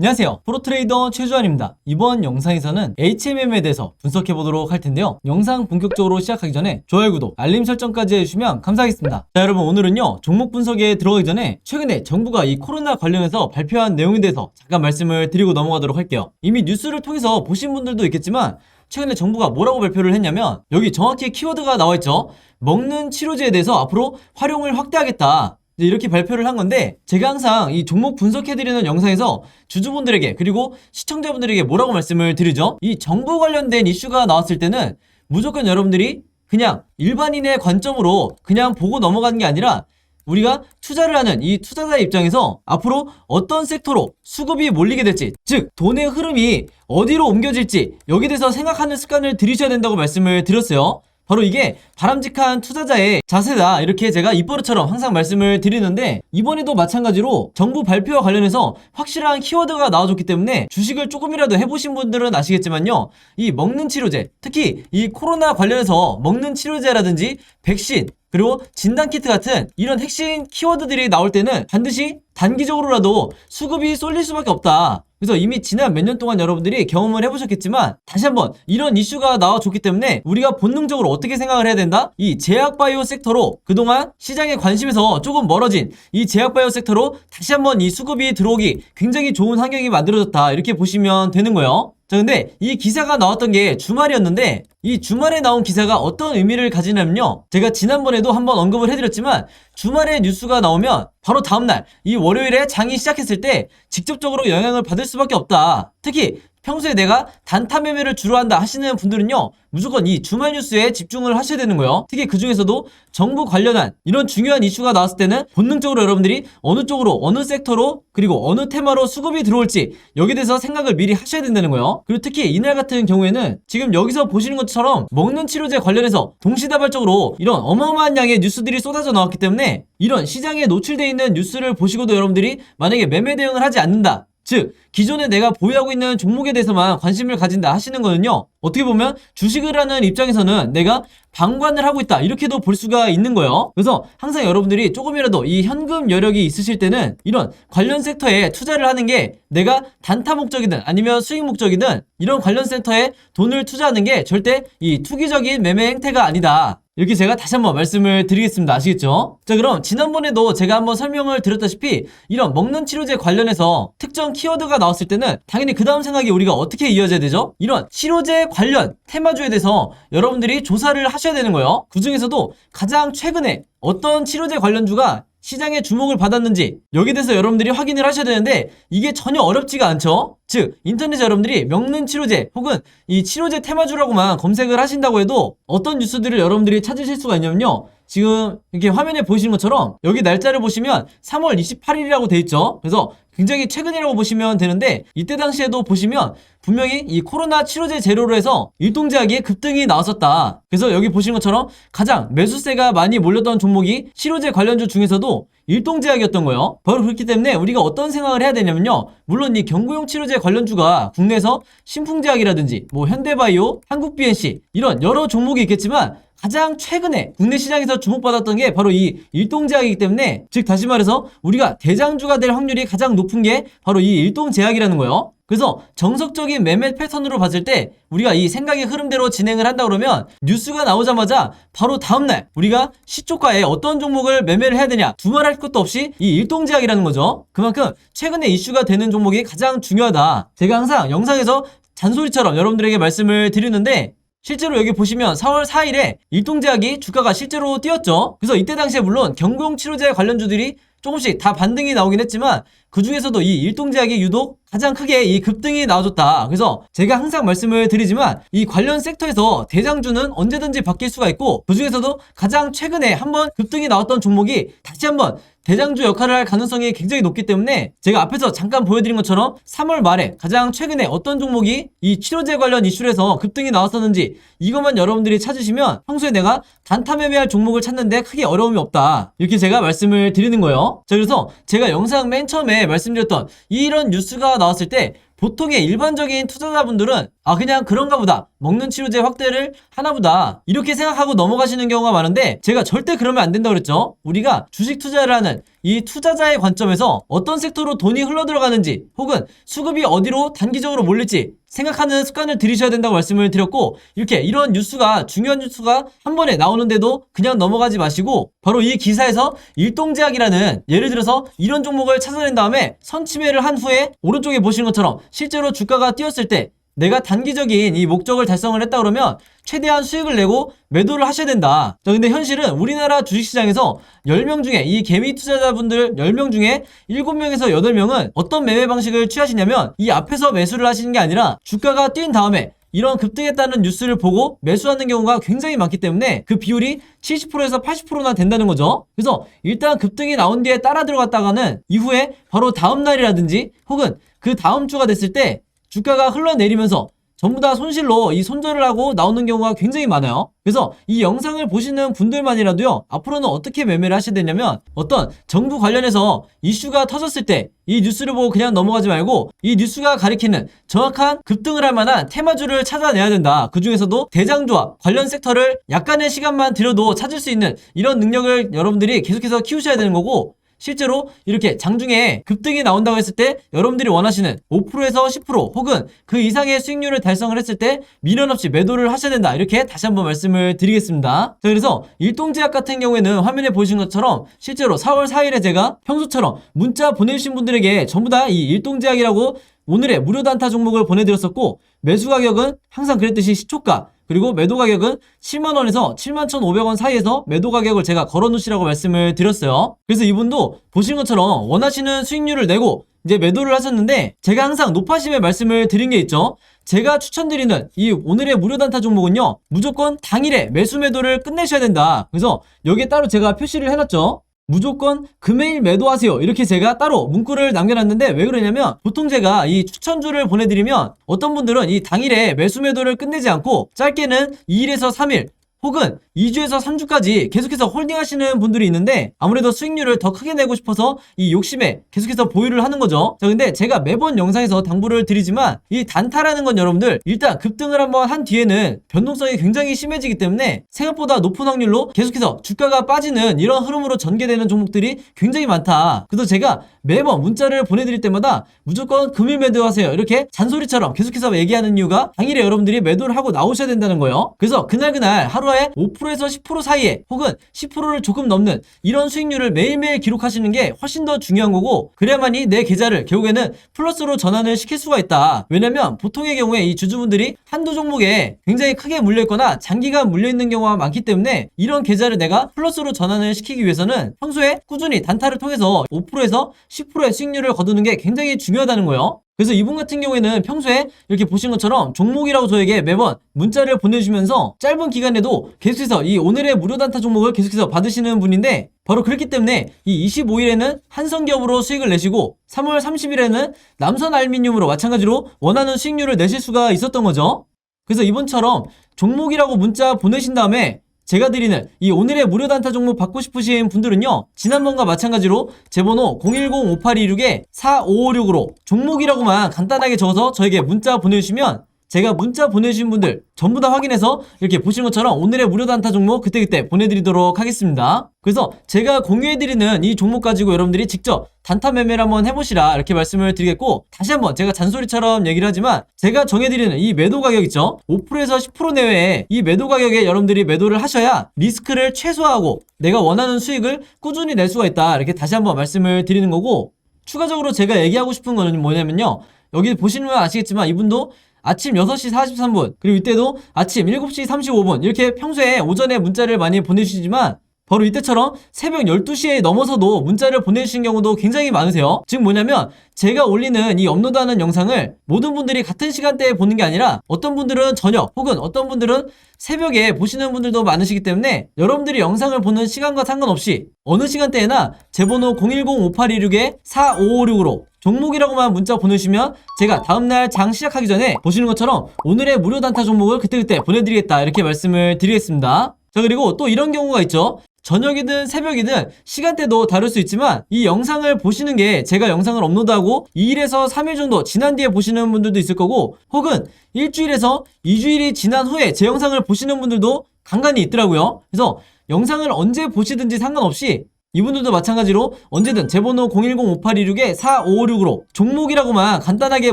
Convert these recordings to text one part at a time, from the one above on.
안녕하세요. 프로트레이더 최주환입니다. 이번 영상에서는 HMM에 대해서 분석해 보도록 할 텐데요. 영상 본격적으로 시작하기 전에 좋아요, 구독, 알림 설정까지 해주시면 감사하겠습니다. 자, 여러분 오늘은요 종목 분석에 들어가기 전에 최근에 정부가 이 코로나 관련해서 발표한 내용에 대해서 잠깐 말씀을 드리고 넘어가도록 할게요. 이미 뉴스를 통해서 보신 분들도 있겠지만 최근에 정부가 뭐라고 발표를 했냐면 여기 정확히 키워드가 나와 있죠. 먹는 치료제에 대해서 앞으로 활용을 확대하겠다. 이렇게 발표를 한 건데 제가 항상 이 종목 분석해드리는 영상에서 주주분들에게 그리고 시청자분들에게 뭐라고 말씀을 드리죠? 이 정부 관련된 이슈가 나왔을 때는 무조건 여러분들이 그냥 일반인의 관점으로 그냥 보고 넘어가는 게 아니라 우리가 투자를 하는 이 투자자의 입장에서 앞으로 어떤 섹터로 수급이 몰리게 될지, 즉, 돈의 흐름이 어디로 옮겨질지, 여기에 대해서 생각하는 습관을 들이셔야 된다고 말씀을 드렸어요. 바로 이게 바람직한 투자자의 자세다. 이렇게 제가 입버릇처럼 항상 말씀을 드리는데, 이번에도 마찬가지로 정부 발표와 관련해서 확실한 키워드가 나와줬기 때문에 주식을 조금이라도 해보신 분들은 아시겠지만요. 이 먹는 치료제, 특히 이 코로나 관련해서 먹는 치료제라든지 백신, 그리고 진단키트 같은 이런 핵심 키워드들이 나올 때는 반드시 단기적으로라도 수급이 쏠릴 수밖에 없다. 그래서 이미 지난 몇 년 동안 여러분들이 경험을 해보셨겠지만 다시 한번 이런 이슈가 나와줬기 때문에 우리가 본능적으로 어떻게 생각을 해야 된다? 이 제약바이오 섹터로 그동안 시장의 관심에서 조금 멀어진 이 제약바이오 섹터로 다시 한번 이 수급이 들어오기 굉장히 좋은 환경이 만들어졌다. 이렇게 보시면 되는 거예요. 자, 근데 이 기사가 나왔던 게 주말이었는데 이 주말에 나온 기사가 어떤 의미를 가지냐면요. 제가 지난번에도 한번 언급을 해드렸지만 주말에 뉴스가 나오면 바로 다음날 이 월요일에 장이 시작했을 때 직접적으로 영향을 받을 수밖에 없다. 특히 평소에 내가 단타 매매를 주로 한다 하시는 분들은요 무조건 이 주말 뉴스에 집중을 하셔야 되는 거예요. 특히 그 중에서도 정부 관련한 이런 중요한 이슈가 나왔을 때는 본능적으로 여러분들이 어느 쪽으로 어느 섹터로 그리고 어느 테마로 수급이 들어올지 여기에 대해서 생각을 미리 하셔야 된다는 거예요. 그리고 특히 이날 같은 경우에는 지금 여기서 보시는 것처럼 먹는 치료제 관련해서 동시다발적으로 이런 어마어마한 양의 뉴스들이 쏟아져 나왔기 때문에 이런 시장에 노출되어 있는 뉴스를 보시고도 여러분들이 만약에 매매 대응을 하지 않는다 즉 기존에 내가 보유하고 있는 종목에 대해서만 관심을 가진다 하시는 거는요 어떻게 보면 주식을 하는 입장에서는 내가 방관을 하고 있다 이렇게도 볼 수가 있는 거예요. 그래서 항상 여러분들이 조금이라도 이 현금 여력이 있으실 때는 이런 관련 섹터에 투자를 하는 게 내가 단타 목적이든 아니면 수익 목적이든 이런 관련 섹터에 돈을 투자하는 게 절대 이 투기적인 매매 행태가 아니다 이렇게 제가 다시 한번 말씀을 드리겠습니다. 아시겠죠? 자, 그럼 지난번에도 제가 한번 설명을 드렸다시피 이런 먹는 치료제 관련해서 특정 키워드가 나왔을 때는 당연히 그 다음 생각이 우리가 어떻게 이어져야 되죠? 이런 치료제 관련 테마주에 대해서 여러분들이 조사를 하셔야 되는 거예요. 그 중에서도 가장 최근에 어떤 치료제 관련주가 시장의 주목을 받았는지 여기에 대해서 여러분들이 확인을 하셔야 되는데 이게 전혀 어렵지가 않죠. 즉 인터넷에 여러분들이 먹는 치료제 혹은 이 치료제 테마주라고만 검색을 하신다고 해도 어떤 뉴스들을 여러분들이 찾으실 수가 있냐면요. 지금 이렇게 화면에 보시는 것처럼 여기 날짜를 보시면 3월 28일이라고 돼 있죠. 그래서 굉장히 최근이라고 보시면 되는데 이때 당시에도 보시면 분명히 이 코로나 치료제 재료로 해서 일동제약이 급등이 나왔었다. 그래서 여기 보시는 것처럼 가장 매수세가 많이 몰렸던 종목이 치료제 관련주 중에서도 일동제약이었던 거예요. 바로 그렇기 때문에 우리가 어떤 생각을 해야 되냐면요. 물론 이 경구용 치료제 관련주가 국내에서 신풍제약이라든지 뭐 현대바이오, 한국BNC 이런 여러 종목이 있겠지만 가장 최근에 국내 시장에서 주목받았던 게 바로 이 일동제약이기 때문에 즉 다시 말해서 우리가 대장주가 될 확률이 가장 높은 게 바로 이 일동제약이라는 거예요. 그래서 정석적인 매매 패턴으로 봤을 때 우리가 이 생각의 흐름대로 진행을 한다 그러면 뉴스가 나오자마자 바로 다음날 우리가 시초가에 어떤 종목을 매매를 해야 되냐 두말할 것도 없이 이 일동제약이라는 거죠. 그만큼 최근에 이슈가 되는 종목이 가장 중요하다. 제가 항상 영상에서 잔소리처럼 여러분들에게 말씀을 드리는데 실제로 여기 보시면 4월 4일에 일동제약이 주가가 실제로 뛰었죠. 그래서 이때 당시에 물론 경공 치료제 관련주들이 조금씩 다 반등이 나오긴 했지만 그 중에서도 이 일동제약이 유독 가장 크게 이 급등이 나와줬다. 그래서 제가 항상 말씀을 드리지만 이 관련 섹터에서 대장주는 언제든지 바뀔 수가 있고 그 중에서도 가장 최근에 한번 급등이 나왔던 종목이 다시 한번 대장주 역할을 할 가능성이 굉장히 높기 때문에 제가 앞에서 잠깐 보여드린 것처럼 3월 말에 가장 최근에 어떤 종목이 이 치료제 관련 이슈로 해서 급등이 나왔었는지 이것만 여러분들이 찾으시면 평소에 내가 단타 매매할 종목을 찾는데 크게 어려움이 없다. 이렇게 제가 말씀을 드리는 거예요. 자, 그래서 제가 영상 맨 처음에 말씀드렸던 이런 뉴스가 나왔을 때 보통의 일반적인 투자자분들은 아 그냥 그런가 보다. 먹는 치료제 확대를 하나보다. 이렇게 생각하고 넘어가시는 경우가 많은데 제가 절대 그러면 안 된다고 그랬죠? 우리가 주식 투자를 하는 이 투자자의 관점에서 어떤 섹터로 돈이 흘러들어가는지 혹은 수급이 어디로 단기적으로 몰릴지 생각하는 습관을 들이셔야 된다고 말씀을 드렸고 이렇게 이런 뉴스가 중요한 뉴스가 한 번에 나오는데도 그냥 넘어가지 마시고 바로 이 기사에서 일동제약이라는 예를 들어서 이런 종목을 찾아낸 다음에 선침해를 한 후에 오른쪽에 보시는 것처럼 실제로 주가가 뛰었을 때 내가 단기적인 이 목적을 달성을 했다 그러면 최대한 수익을 내고 매도를 하셔야 된다. 자, 근데 현실은 우리나라 주식시장에서 10명 중에 이 개미 투자자분들 10명 중에 7명에서 8명은 어떤 매매 방식을 취하시냐면 이 앞에서 매수를 하시는 게 아니라 주가가 뛴 다음에 이런 급등했다는 뉴스를 보고 매수하는 경우가 굉장히 많기 때문에 그 비율이 70%에서 80%나 된다는 거죠. 그래서 일단 급등이 나온 뒤에 따라 들어갔다가는 이후에 바로 다음 날이라든지 혹은 그 다음 주가 됐을 때 주가가 흘러내리면서 전부 다 손실로 이 손절을 하고 나오는 경우가 굉장히 많아요. 그래서 이 영상을 보시는 분들만이라도요, 앞으로는 어떻게 매매를 하셔야 되냐면, 어떤 정부 관련해서 이슈가 터졌을 때, 이 뉴스를 보고 그냥 넘어가지 말고, 이 뉴스가 가리키는 정확한 급등을 할 만한 테마주를 찾아내야 된다. 그 중에서도 대장주와 관련 섹터를 약간의 시간만 들여도 찾을 수 있는 이런 능력을 여러분들이 계속해서 키우셔야 되는 거고, 실제로 이렇게 장중에 급등이 나온다고 했을 때 여러분들이 원하시는 5%에서 10% 혹은 그 이상의 수익률을 달성을 했을 때 미련 없이 매도를 하셔야 된다. 이렇게 다시 한번 말씀을 드리겠습니다. 자, 그래서 일동제약 같은 경우에는 화면에 보신 것처럼 실제로 4월 4일에 제가 평소처럼 문자 보내주신 분들에게 전부 다 이 일동제약이라고 오늘의 무료 단타 종목을 보내드렸었고 매수 가격은 항상 그랬듯이 시초가 그리고 매도 가격은 7만원에서 7만 1,500원 사이에서 매도 가격을 제가 걸어놓으시라고 말씀을 드렸어요. 그래서 이분도 보신 것처럼 원하시는 수익률을 내고 이제 매도를 하셨는데 제가 항상 높아심에 말씀을 드린 게 있죠. 제가 추천드리는 이 오늘의 무료 단타 종목은요. 무조건 당일에 매수 매도를 끝내셔야 된다. 그래서 여기에 따로 제가 표시를 해놨죠. 무조건 금일 매도하세요. 이렇게 제가 따로 문구를 남겨놨는데 왜 그러냐면 보통 제가 이 추천주를 보내드리면 어떤 분들은 이 당일에 매수 매도를 끝내지 않고 짧게는 2일에서 3일 혹은 2주에서 3주까지 계속해서 홀딩 하시는 분들이 있는데 아무래도 수익률을 더 크게 내고 싶어서 이 욕심에 계속해서 보유를 하는 거죠. 자, 근데 제가 매번 영상에서 당부를 드리지만 이 단타라는 건 여러분들 일단 급등을 한번 한 뒤에는 변동성이 굉장히 심해지기 때문에 생각보다 높은 확률로 계속해서 주가가 빠지는 이런 흐름으로 전개되는 종목들이 굉장히 많다. 그래서 제가 매번 문자를 보내드릴 때마다 무조건 금일 매도하세요. 이렇게 잔소리처럼 계속해서 얘기하는 이유가 당일에 여러분들이 매도를 하고 나오셔야 된다는 거예요. 그래서 그날그날 하루 에 5%에서 10% 사이에 혹은 10%를 조금 넘는 이런 수익률을 매일매일 기록하시는 게 훨씬 더 중요한 거고 그래야만이 내 계좌를 결국에는 플러스로 전환을 시킬 수가 있다. 왜냐면 보통의 경우에 이 주주분들이 한두 종목에 굉장히 크게 물려있거나 장기간 물려있는 경우가 많기 때문에 이런 계좌를 내가 플러스로 전환을 시키기 위해서는 평소에 꾸준히 단타를 통해서 5%에서 10%의 수익률을 거두는 게 굉장히 중요하다는 거예요. 그래서 이분 같은 경우에는 평소에 이렇게 보신 것처럼 종목이라고 저에게 매번 문자를 보내주시면서 짧은 기간에도 계속해서 이 오늘의 무료 단타 종목을 계속해서 받으시는 분인데 바로 그렇기 때문에 이 25일에는 한성기업으로 수익을 내시고 3월 30일에는 남선 알미늄으로 마찬가지로 원하는 수익률을 내실 수가 있었던 거죠. 그래서 이번처럼 종목이라고 문자 보내신 다음에 제가 드리는 이 오늘의 무료 단타 종목 받고 싶으신 분들은요 지난번과 마찬가지로 제 번호 010-5826-4556으로 종목이라고만 간단하게 적어서 저에게 문자 보내주시면 제가 문자 보내주신 분들 전부 다 확인해서 이렇게 보시는 것처럼 오늘의 무료 단타 종목 그때그때 보내드리도록 하겠습니다. 그래서 제가 공유해드리는 이 종목 가지고 여러분들이 직접 단타 매매를 한번 해보시라 이렇게 말씀을 드리겠고 다시 한번 제가 잔소리처럼 얘기를 하지만 제가 정해드리는 이 매도 가격 있죠 5%에서 10% 내외에 이 매도 가격에 여러분들이 매도를 하셔야 리스크를 최소화하고 내가 원하는 수익을 꾸준히 낼 수가 있다 이렇게 다시 한번 말씀을 드리는 거고 추가적으로 제가 얘기하고 싶은 거는 뭐냐면요 여기 보시면 아시겠지만 이분도 아침 6시 43분 그리고 이때도 아침 7시 35분 이렇게 평소에 오전에 문자를 많이 보내주시지만 바로 이때처럼 새벽 12시에 넘어서도 문자를 보내주신 경우도 굉장히 많으세요. 즉 뭐냐면 제가 올리는 이 업로드하는 영상을 모든 분들이 같은 시간대에 보는 게 아니라 어떤 분들은 저녁 혹은 어떤 분들은 새벽에 보시는 분들도 많으시기 때문에 여러분들이 영상을 보는 시간과 상관없이 어느 시간대에나 제 번호 010-5826-4556으로 종목이라고만 문자 보내주시면 제가 다음날 장 시작하기 전에 보시는 것처럼 오늘의 무료 단타 종목을 그때그때 보내드리겠다 이렇게 말씀을 드리겠습니다. 자 그리고 또 이런 경우가 있죠. 저녁이든 새벽이든 시간대도 다를 수 있지만 이 영상을 보시는 게 제가 영상을 업로드하고 2일에서 3일 정도 지난 뒤에 보시는 분들도 있을 거고 혹은 일주일에서 2주일이 지난 후에 제 영상을 보시는 분들도 간간히 있더라고요. 그래서 영상을 언제 보시든지 상관없이 이분들도 마찬가지로 언제든 제 번호 010-5826-4556으로 종목이라고만 간단하게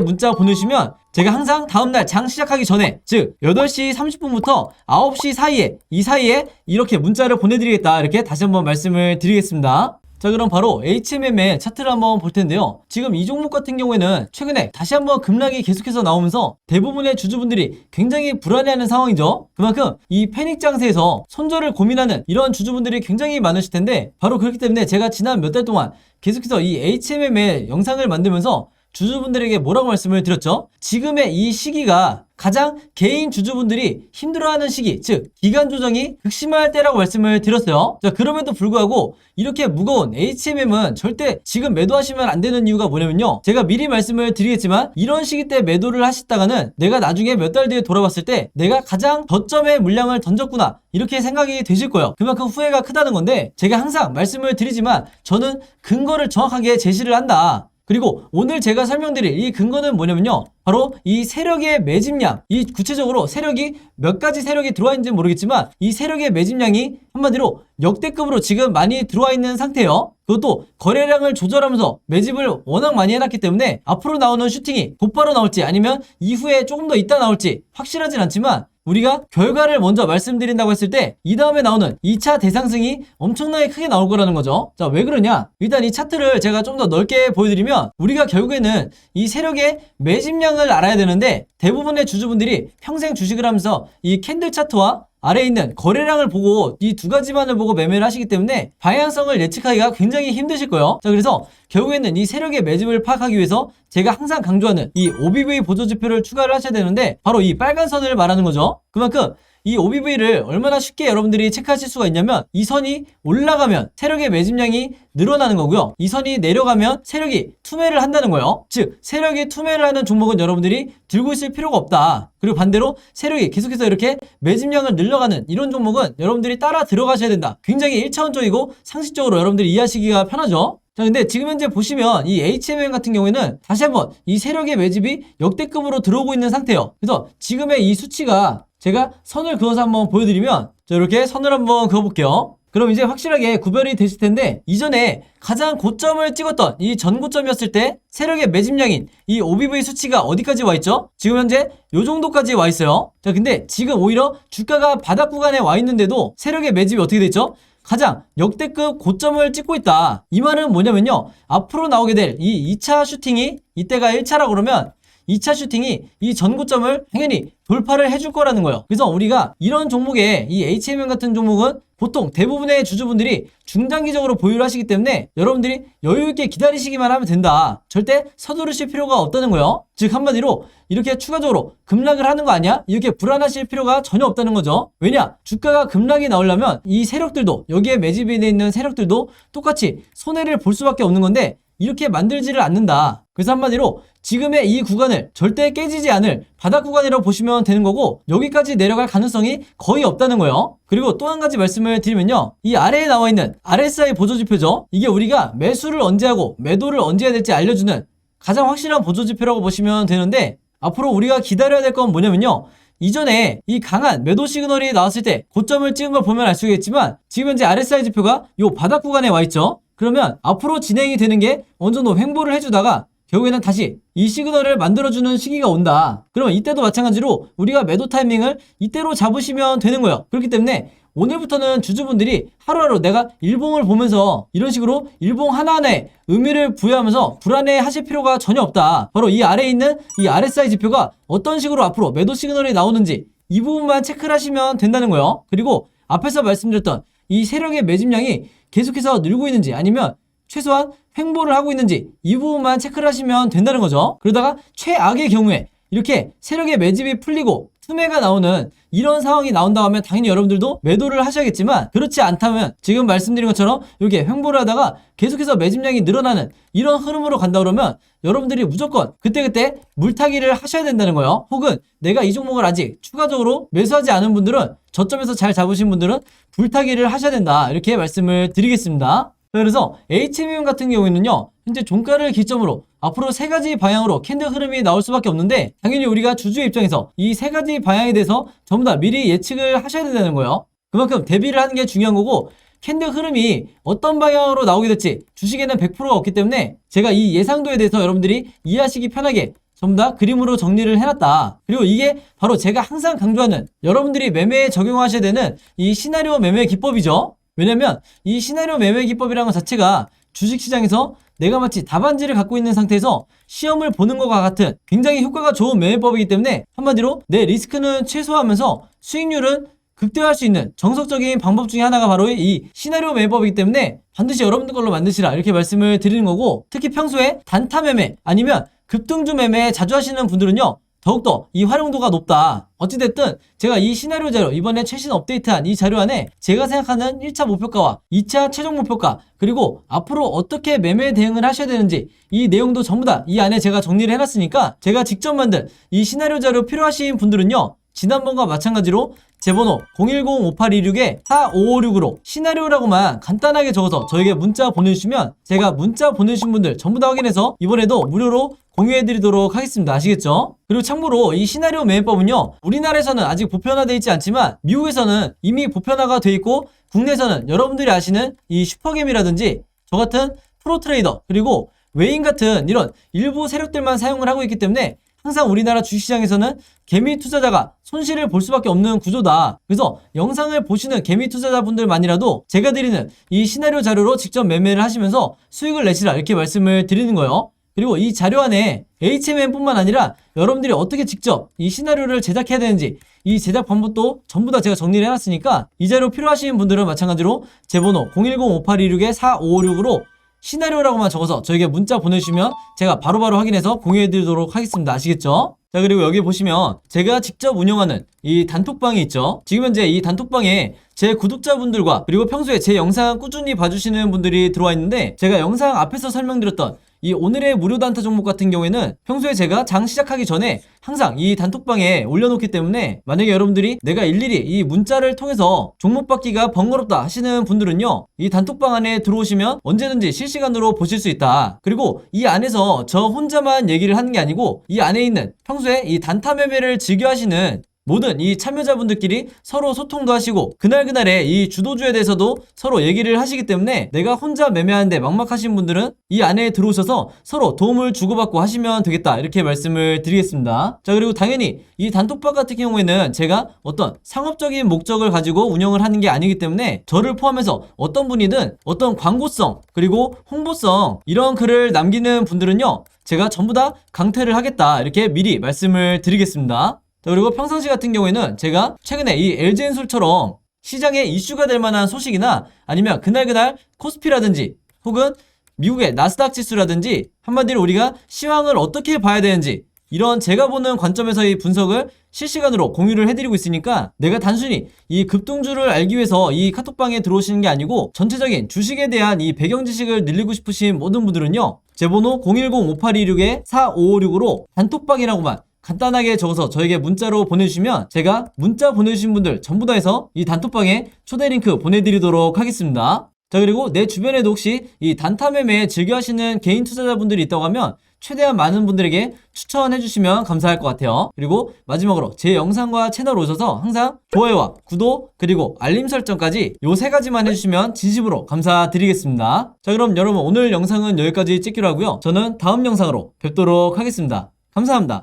문자 보내주시면 제가 항상 다음날 장 시작하기 전에 즉 8시 30분부터 9시 사이에 이 사이에 이렇게 문자를 보내드리겠다 이렇게 다시 한번 말씀을 드리겠습니다. 자 그럼 바로 HMM의 차트를 한번 볼 텐데요. 지금 이 종목 같은 경우에는 최근에 다시 한번 급락이 계속해서 나오면서 대부분의 주주분들이 굉장히 불안해하는 상황이죠. 그만큼 이 패닉 장세에서 손절을 고민하는 이런 주주분들이 굉장히 많으실 텐데 바로 그렇기 때문에 제가 지난 몇 달 동안 계속해서 이 HMM의 영상을 만들면서 주주분들에게 뭐라고 말씀을 드렸죠? 지금의 이 시기가 가장 개인 주주분들이 힘들어하는 시기, 즉 기간 조정이 극심할 때라고 말씀을 드렸어요. 자 그럼에도 불구하고 이렇게 무거운 HMM은 절대 지금 매도하시면 안 되는 이유가 뭐냐면요. 제가 미리 말씀을 드리겠지만 이런 시기 때 매도를 하셨다가는 내가 나중에 몇 달 뒤에 돌아봤을 때 내가 가장 저점의 물량을 던졌구나 이렇게 생각이 되실 거예요. 그만큼 후회가 크다는 건데 제가 항상 말씀을 드리지만 저는 근거를 정확하게 제시를 한다. 그리고 오늘 제가 설명드릴 이 근거는 뭐냐면요. 바로 이 세력의 매집량, 이 구체적으로 세력이 몇 가지 세력이 들어와 있는지 는 모르겠지만 이 세력의 매집량이 한마디로 역대급으로 지금 많이 들어와 있는 상태예요. 그것도 거래량을 조절하면서 매집을 워낙 많이 해놨기 때문에 앞으로 나오는 슈팅이 곧바로 나올지 아니면 이후에 조금 더 있다 나올지 확실하진 않지만 우리가 결과를 먼저 말씀드린다고 했을 때 이 다음에 나오는 2차 대상승이 엄청나게 크게 나올 거라는 거죠. 자, 왜 그러냐? 일단 이 차트를 제가 좀 더 넓게 보여드리면 우리가 결국에는 이 세력의 매집량을 알아야 되는데 대부분의 주주분들이 평생 주식을 하면서 이 캔들 차트와 아래에 있는 거래량을 보고 이 두 가지만을 보고 매매를 하시기 때문에 방향성을 예측하기가 굉장히 힘드실 거예요. 자, 그래서 결국에는 이 세력의 매집을 파악하기 위해서 제가 항상 강조하는 이 OBV 보조지표를 추가를 하셔야 되는데 바로 이 빨간 선을 말하는 거죠. 그만큼 이 OBV를 얼마나 쉽게 여러분들이 체크하실 수가 있냐면 이 선이 올라가면 세력의 매집량이 늘어나는 거고요. 이 선이 내려가면 세력이 투매를 한다는 거예요. 즉 세력이 투매를 하는 종목은 여러분들이 들고 있을 필요가 없다. 그리고 반대로 세력이 계속해서 이렇게 매집량을 늘려가는 이런 종목은 여러분들이 따라 들어가셔야 된다. 굉장히 1차원적이고 상식적으로 여러분들이 이해하시기가 편하죠. 자, 근데 지금 현재 보시면 이 HMM 같은 경우에는 다시 한번 이 세력의 매집이 역대급으로 들어오고 있는 상태예요. 그래서 지금의 이 수치가 제가 선을 그어서 한번 보여드리면 자, 이렇게 선을 한번 그어볼게요. 그럼 이제 확실하게 구별이 되실 텐데 이전에 가장 고점을 찍었던 이 전고점이었을 때 세력의 매집량인 이 OBV 수치가 어디까지 와 있죠? 지금 현재 요 정도까지 와 있어요. 자, 근데 지금 오히려 주가가 바닥 구간에 와 있는데도 세력의 매집이 어떻게 됐죠? 가장 역대급 고점을 찍고 있다. 이 말은 뭐냐면요. 앞으로 나오게 될 이 2차 슈팅이 이때가 1차라고 그러면 2차 슈팅이 이 전고점을 당연히 돌파를 해줄 거라는 거예요. 그래서 우리가 이런 종목에 이 HMM 같은 종목은 보통 대부분의 주주분들이 중장기적으로 보유를 하시기 때문에 여러분들이 여유있게 기다리시기만 하면 된다. 절대 서두르실 필요가 없다는 거예요. 즉 한마디로 이렇게 추가적으로 급락을 하는 거 아니야? 이렇게 불안하실 필요가 전혀 없다는 거죠. 왜냐? 주가가 급락이 나오려면 이 세력들도 여기에 매집이 되어 있는 세력들도 똑같이 손해를 볼 수밖에 없는 건데 이렇게 만들지를 않는다. 그래서 한마디로 지금의 이 구간을 절대 깨지지 않을 바닥 구간이라고 보시면 되는 거고 여기까지 내려갈 가능성이 거의 없다는 거예요. 그리고 또 한 가지 말씀을 드리면요. 이 아래에 나와 있는 RSI 보조지표죠. 이게 우리가 매수를 언제 하고 매도를 언제 해야 될지 알려주는 가장 확실한 보조지표라고 보시면 되는데 앞으로 우리가 기다려야 될 건 뭐냐면요. 이전에 이 강한 매도 시그널이 나왔을 때 고점을 찍은 걸 보면 알 수 있겠지만 지금 현재 RSI 지표가 이 바닥 구간에 와 있죠. 그러면 앞으로 진행이 되는 게 어느 정도 횡보를 해주다가 결국에는 다시 이 시그널을 만들어주는 시기가 온다. 그러면 이때도 마찬가지로 우리가 매도 타이밍을 이때로 잡으시면 되는 거예요. 그렇기 때문에 오늘부터는 주주분들이 하루하루 내가 일봉을 보면서 이런 식으로 일봉 하나하나에 의미를 부여하면서 불안해 하실 필요가 전혀 없다. 바로 이 아래에 있는 이 RSI 지표가 어떤 식으로 앞으로 매도 시그널이 나오는지 이 부분만 체크를 하시면 된다는 거예요. 그리고 앞에서 말씀드렸던 이 세력의 매집량이 계속해서 늘고 있는지 아니면 최소한 횡보를 하고 있는지 이 부분만 체크를 하시면 된다는 거죠. 그러다가 최악의 경우에 이렇게 세력의 매집이 풀리고 투매가 나오는 이런 상황이 나온다고 하면 당연히 여러분들도 매도를 하셔야겠지만 그렇지 않다면 지금 말씀드린 것처럼 이렇게 횡보를 하다가 계속해서 매집량이 늘어나는 이런 흐름으로 간다 그러면 여러분들이 무조건 그때그때 물타기를 하셔야 된다는 거예요. 혹은 내가 이 종목을 아직 추가적으로 매수하지 않은 분들은 저점에서 잘 잡으신 분들은 불타기를 하셔야 된다. 이렇게 말씀을 드리겠습니다. 그래서 HMM 같은 경우에는요, 현재 종가를 기점으로 앞으로 세 가지 방향으로 캔들 흐름이 나올 수밖에 없는데, 당연히 우리가 주주의 입장에서 이 세 가지 방향에 대해서 전부 다 미리 예측을 하셔야 된다는 거예요. 그만큼 대비를 하는 게 중요한 거고, 캔들 흐름이 어떤 방향으로 나오게 될지 주식에는 100%가 없기 때문에 제가 이 예상도에 대해서 여러분들이 이해하시기 편하게 전부 다 그림으로 정리를 해놨다. 그리고 이게 바로 제가 항상 강조하는 여러분들이 매매에 적용하셔야 되는 이 시나리오 매매 기법이죠. 왜냐면 이 시나리오 매매 기법이라는 것 자체가 주식시장에서 내가 마치 답안지를 갖고 있는 상태에서 시험을 보는 것과 같은 굉장히 효과가 좋은 매매법이기 때문에 한마디로 내 리스크는 최소화하면서 수익률은 극대화할 수 있는 정석적인 방법 중에 하나가 바로 이 시나리오 매매법이기 때문에 반드시 여러분들 걸로 만드시라 이렇게 말씀을 드리는 거고 특히 평소에 단타 매매 아니면 급등주 매매 자주 하시는 분들은요 더욱더 이 활용도가 높다. 어찌됐든 제가 이 시나리오 자료 이번에 최신 업데이트한 이 자료 안에 제가 생각하는 1차 목표가와 2차 최종 목표가 그리고 앞으로 어떻게 매매 대응을 하셔야 되는지 이 내용도 전부 다 이 안에 제가 정리를 해놨으니까 제가 직접 만든 이 시나리오 자료 필요하신 분들은요 지난번과 마찬가지로 제 번호 010-5826-4556으로 시나리오라고만 간단하게 적어서 저에게 문자 보내주시면 제가 문자 보내주신 분들 전부 다 확인해서 이번에도 무료로 공유해드리도록 하겠습니다. 아시겠죠? 그리고 참고로 이 시나리오 매매법은요 우리나라에서는 아직 보편화되어 있지 않지만 미국에서는 이미 보편화가 되어 있고 국내에서는 여러분들이 아시는 이 슈퍼겜이라든지 저 같은 프로트레이더 그리고 외인 같은 이런 일부 세력들만 사용을 하고 있기 때문에 항상 우리나라 주식시장에서는 개미 투자자가 손실을 볼 수밖에 없는 구조다. 그래서 영상을 보시는 개미 투자자분들만이라도 제가 드리는 이 시나리오 자료로 직접 매매를 하시면서 수익을 내시라 이렇게 말씀을 드리는 거예요. 그리고 이 자료 안에 HMM뿐만 아니라 여러분들이 어떻게 직접 이 시나리오를 제작해야 되는지 이 제작 방법도 전부 다 제가 정리를 해놨으니까 이 자료 필요하신 분들은 마찬가지로 제 번호 010-5826-4556으로 시나리오라고만 적어서 저에게 문자 보내주시면 제가 바로바로 확인해서 공유해드리도록 하겠습니다. 아시겠죠? 자 그리고 여기 보시면 제가 직접 운영하는 이 단톡방이 있죠. 지금 현재 이 단톡방에 제 구독자분들과 그리고 평소에 제 영상 꾸준히 봐주시는 분들이 들어와 있는데 제가 영상 앞에서 설명드렸던 이 오늘의 무료 단타 종목 같은 경우에는 평소에 제가 장 시작하기 전에 항상 이 단톡방에 올려놓기 때문에 만약에 여러분들이 내가 일일이 이 문자를 통해서 종목 받기가 번거롭다 하시는 분들은요 이 단톡방 안에 들어오시면 언제든지 실시간으로 보실 수 있다. 그리고 이 안에서 저 혼자만 얘기를 하는 게 아니고 이 안에 있는 평소에 이 단타 매매를 즐겨 하시는 모든 이 참여자분들끼리 서로 소통도 하시고 그날그날의 이 주도주에 대해서도 서로 얘기를 하시기 때문에 내가 혼자 매매하는데 막막하신 분들은 이 안에 들어오셔서 서로 도움을 주고받고 하시면 되겠다. 이렇게 말씀을 드리겠습니다. 자 그리고 당연히 이 단톡방 같은 경우에는 제가 어떤 상업적인 목적을 가지고 운영을 하는 게 아니기 때문에 저를 포함해서 어떤 분이든 어떤 광고성 그리고 홍보성 이런 글을 남기는 분들은요 제가 전부 다 강퇴를 하겠다. 이렇게 미리 말씀을 드리겠습니다 자, 그리고 평상시 같은 경우에는 제가 최근에 이 LG엔솔처럼 시장에 이슈가 될 만한 소식이나 아니면 그날그날 코스피라든지 혹은 미국의 나스닥 지수라든지 한마디로 우리가 시황을 어떻게 봐야 되는지 이런 제가 보는 관점에서의 분석을 실시간으로 공유를 해드리고 있으니까 내가 단순히 이 급등주를 알기 위해서 이 카톡방에 들어오시는 게 아니고 전체적인 주식에 대한 이 배경 지식을 늘리고 싶으신 모든 분들은요 제 번호 010-5826-4556으로 단톡방이라고만 간단하게 적어서 저에게 문자로 보내주시면 제가 문자 보내주신 분들 전부 다 해서 이 단톡방에 초대 링크 보내드리도록 하겠습니다. 자 그리고 내 주변에도 혹시 이 단타 매매 즐겨 하시는 개인 투자자분들이 있다고 하면 최대한 많은 분들에게 추천해 주시면 감사할 것 같아요. 그리고 마지막으로 제 영상과 채널 오셔서 항상 좋아요와 구독 그리고 알림 설정까지 요 세 가지만 해주시면 진심으로 감사드리겠습니다. 자 그럼 여러분 오늘 영상은 여기까지 찍기로 하고요. 저는 다음 영상으로 뵙도록 하겠습니다. 감사합니다.